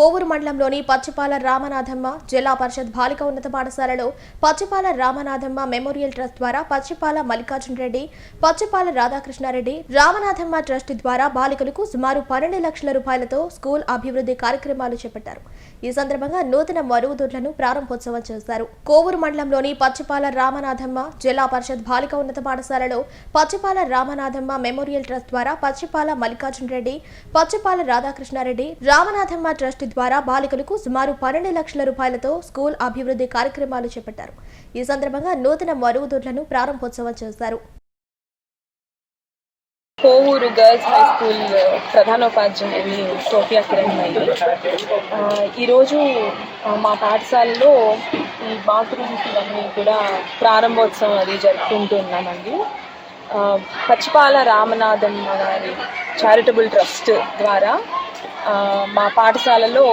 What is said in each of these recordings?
కోవూరు మండలంలోని పచ్చిపాల రామనాథమ్మ జిల్లా పరిషత్ బాలిక ఉన్నత పాఠశాలలో పచ్చిపాల రామనాథమ్మ మెమోరియల్ ట్రస్ట్ ద్వారా పచ్చిపాల మల్లికార్జున రెడ్డి పచ్చిపాల రాధాకృష్ణారెడ్డి రామనాథమ్మ ట్రస్ట్ ద్వారా బాలికలకు సుమారు పన్నెండు లక్షల రూపాయలతో స్కూల్ అభివృద్ధి కార్యక్రమాలు చేపట్టారు. ఈ సందర్భంగా నూతన మరుగుదొడ్లను ప్రారంభోత్సవం చేశారు. కోవూరు మండలంలోని పచ్చిపాల రామనాథమ్మ జిల్లా పరిషత్ బాలిక ఉన్నత పాఠశాలలో పచ్చిపాల రామనాథమ్మ మెమోరియల్ ట్రస్ట్ ద్వారా పచ్చిపాల మల్లికార్జున రెడ్డి పచ్చిపాల రాధాకృష్ణారెడ్డి రామనాథమ్మ ట్రస్ట్ ద్వారా బాలికలకు సుమారు పన్నెండు లక్షల రూపాయలతో స్కూల్ అభివృద్ధి కార్యక్రమాలు చేపట్టారు. ఈ సందర్భంగా నూతన మరుగుదొడ్లను ప్రారంభోత్సవం చేశారు. కోవూరు గర్ల్స్ హై స్కూల్ ప్రధానోపాధ్యాయుని సోఫియా కిరణ్ మయ్యి ఈరోజు మా పాఠశాలలో ఈ బాత్రూమ్స్ ఇవన్నీ కూడా ప్రారంభోత్సవం అది జరుపుకుంటున్నామండి. పచ్చిపాల రామనాథమ్మ గారి చారిటబుల్ ట్రస్ట్ ద్వారా మా పాఠశాలలో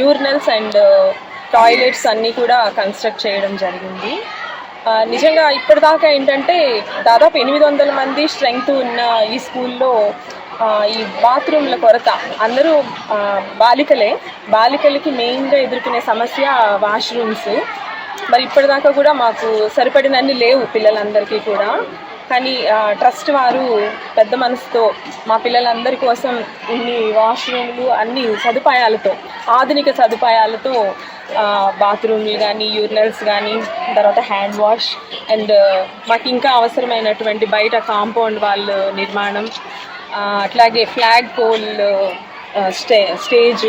యూరినల్స్ అండ్ టాయిలెట్స్ అన్నీ కూడా కన్స్ట్రక్ట్ చేయడం జరిగింది. నిజంగా ఇప్పటిదాకా ఏంటంటే దాదాపు ఎనిమిది వందల మంది స్ట్రెంగ్త్ ఉన్న ఈ స్కూల్లో ఈ బాత్రూమ్ల కొరత. అందరూ బాలికలే. బాలికలకి మెయిన్గా ఎదుర్కొనే సమస్య వాష్రూమ్స్. మరి ఇప్పటిదాకా కూడా మాకు సరిపడినన్ని లేవు పిల్లలందరికీ కూడా. కానీ ట్రస్ట్ వారు పెద్ద మనసుతో మా పిల్లలందరి కోసం ఇన్ని వాష్రూమ్లు అన్ని సదుపాయాలతో ఆధునిక సదుపాయాలతో బాత్రూమ్లు కానీ యూరినల్స్ కానీ తర్వాత హ్యాండ్ వాష్ అండ్ మాకు ఇంకా అవసరమైనటువంటి బయట కాంపౌండ్ వాళ్ళు నిర్మాణం అట్లాగే ఫ్లాగ్ పోల్ స్టే స్టేజ్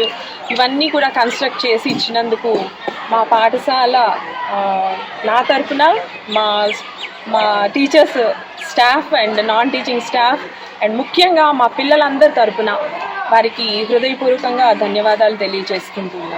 ఇవన్నీ కూడా కన్స్ట్రక్ట్ చేసి ఇచ్చినందుకు మా పాఠశాల నా తరపున మా మా teachers staff and non teaching staff and ముఖ్యంగా మా పిల్లలందరి తరపున వారికి హృదయపూర్వకంగా ధన్యవాదాలు తెలియజేసుకుంటున్నాం.